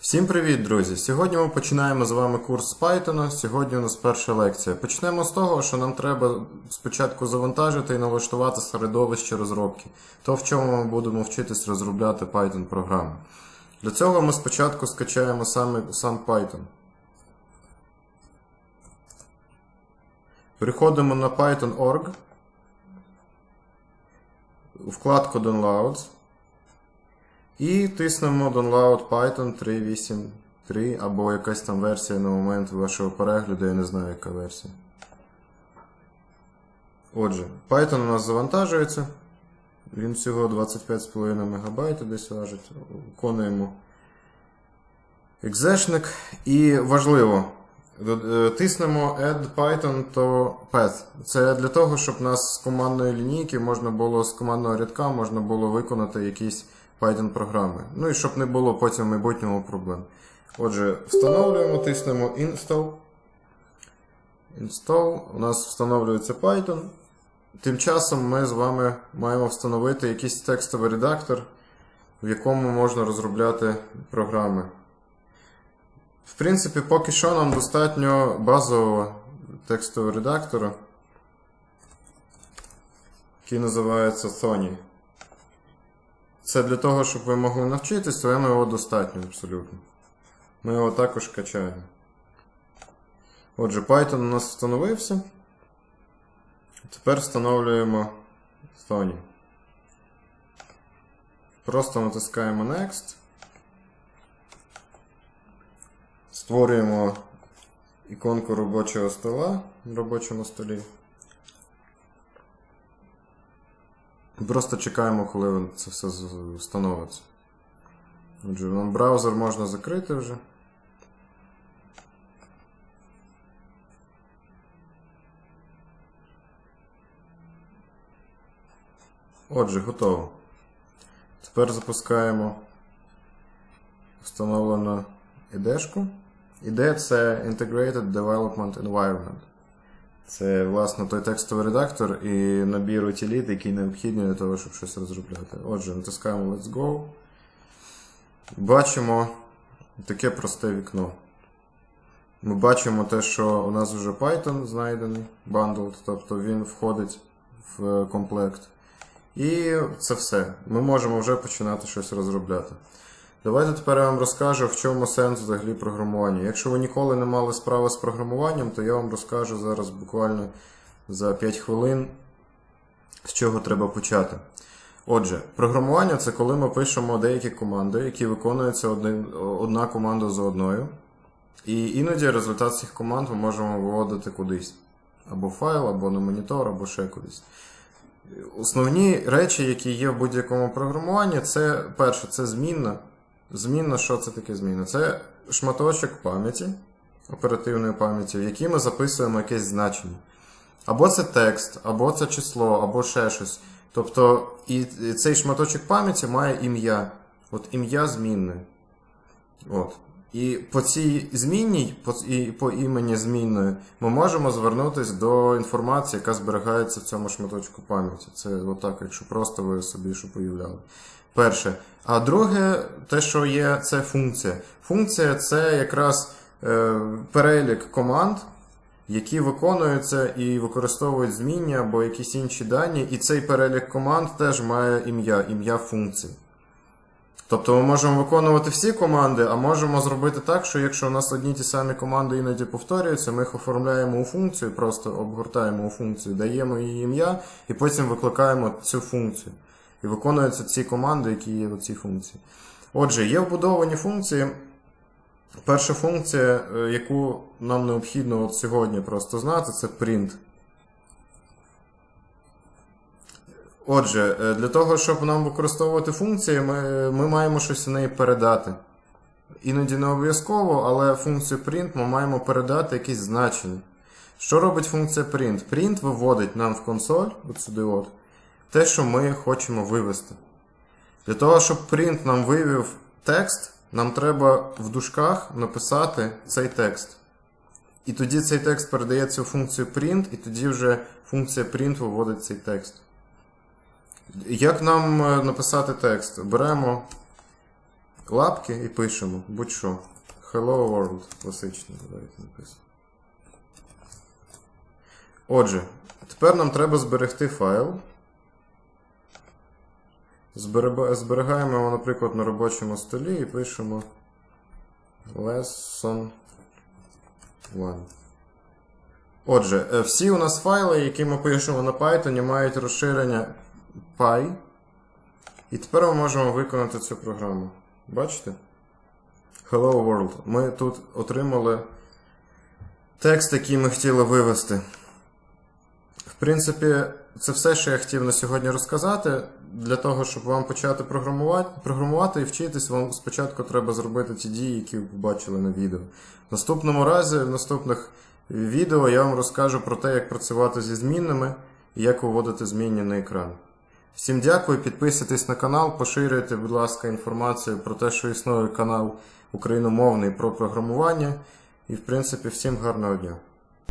Всім привіт, друзі! Сьогодні ми починаємо з вами курс з Python. Сьогодні у нас перша лекція. Почнемо з того, що нам треба спочатку завантажити і налаштувати середовище розробки, то в чому ми будемо вчитись розробляти Python програми. Для цього ми спочатку скачаємо саме, сам Python. Переходимо на Python.org, вкладку Downloads. І тиснемо Download Python 3.8.3 або якась там версія на момент вашого перегляду, я не знаю, яка версія. Отже, Python у нас завантажується. Він всього 25,5 МБ десь важить. Виконуємо екзешник. І важливо, е, тиснемо Add Python to Path. Це для того, щоб нас з командної лінійки можна було з командного рядка можна було виконати якісь Python програми. Ну і щоб не було потім в майбутньому проблем. Отже, встановлюємо, тиснемо Install. Install. У нас встановлюється Python. Тим часом ми з вами маємо встановити якийсь текстовий редактор, в якому можна розробляти програми. В принципі, поки що нам достатньо базового текстового редактора, який називається Sony. Це для того, щоб ви могли навчитись, але його достатньо абсолютно. Ми його також качаємо. Отже, Python у нас встановився. Тепер встановлюємо Sony. Просто натискаємо Next. Створюємо іконку робочого стола на робочому столі. Просто чекаємо, коли це все встановиться. Отже, нам браузер можна закрити вже. Отже, готово. Тепер запускаємо встановлену ідешку. IDE це Integrated Development Environment. Це, власне, той текстовий редактор і набір утиліт, який необхідний для того, щоб щось розробляти. Отже, натискаємо Let's Go. Бачимо таке просте вікно. Ми бачимо те, що у нас вже Python знайдений, bundled, тобто він входить в комплект. І це все. Ми можемо вже починати щось розробляти. Давайте тепер я вам розкажу, в чому сенс взагалі програмування. Якщо ви ніколи не мали справи з програмуванням, то я вам розкажу зараз буквально за 5 хвилин, з чого треба почати. Отже, програмування це коли ми пишемо деякі команди, які виконуються одна команда за одною. І іноді результат цих команд ми можемо виводити кудись. Або файл, або на монітор, або ще кудись. Основні речі, які є в будь-якому програмуванні, це перше, це змінна. Змінна, що це таке зміна? Це шматочок пам'яті, оперативної пам'яті, в якій ми записуємо якесь значення. Або це текст, або це число, або ще щось. Тобто, і цей шматочок пам'яті має ім'я. От ім'я змінне. От. І по цій змінній, по, і по імені змінної, ми можемо звернутися до інформації, яка зберігається в цьому шматочку пам'яті. Це отак, якщо просто ви собі що уявляли. Перше. А друге, те, що є, це функція. Функція це якраз е, перелік команд, які виконуються і використовують змінні або якісь інші дані, і цей перелік команд теж має ім'я, ім'я функції. Тобто ми можемо виконувати всі команди, а можемо зробити так, що якщо у нас одні ті самі команди іноді повторюються, ми їх оформляємо у функцію, просто обгортаємо у функцію, даємо їй ім'я і потім викликаємо цю функцію. І виконуються ці команди, які є в цій функції. Отже, є вбудовані функції. Перша функція, е, яку нам необхідно от сьогодні просто знати, це print. Отже, е, для того, щоб нам використовувати функції, ми, ми маємо щось у неї передати. Іноді не обов'язково, але функцію print ми маємо передати якесь значення. Що робить функція print? Print виводить нам в консоль, от сюди от, те, що ми хочемо вивести. Для того, щоб print нам вивів текст, нам треба в дужках написати цей текст. І тоді цей текст передається у функцію print, і тоді вже функція print виводить цей текст. Як нам е, написати текст? Беремо лапки і пишемо будь-що. Hello World. Класично, давайте написано. Отже, тепер нам треба зберегти файл. Зберігаємо його, наприклад, на робочому столі і пишемо lesson 1. Отже, е, всі у нас файли, які ми пишемо на Python, мають розширення py. І тепер ми можемо виконати цю програму. Бачите? Hello World. Ми тут отримали текст, який ми хотіли вивести. В принципі, це все, що я хотів на сьогодні розказати. Для того, щоб вам почати програмувати, програмувати і вчитись, вам спочатку треба зробити ті дії, які ви побачили на відео. В наступному разі, в наступних відео я вам розкажу про те, як працювати зі змінними і як виводити змінні на екран. Всім дякую, підписуйтесь на канал, поширюйте, будь ласка, інформацію про те, що існує канал україномовний про програмування. І, в принципі, всім гарного дня.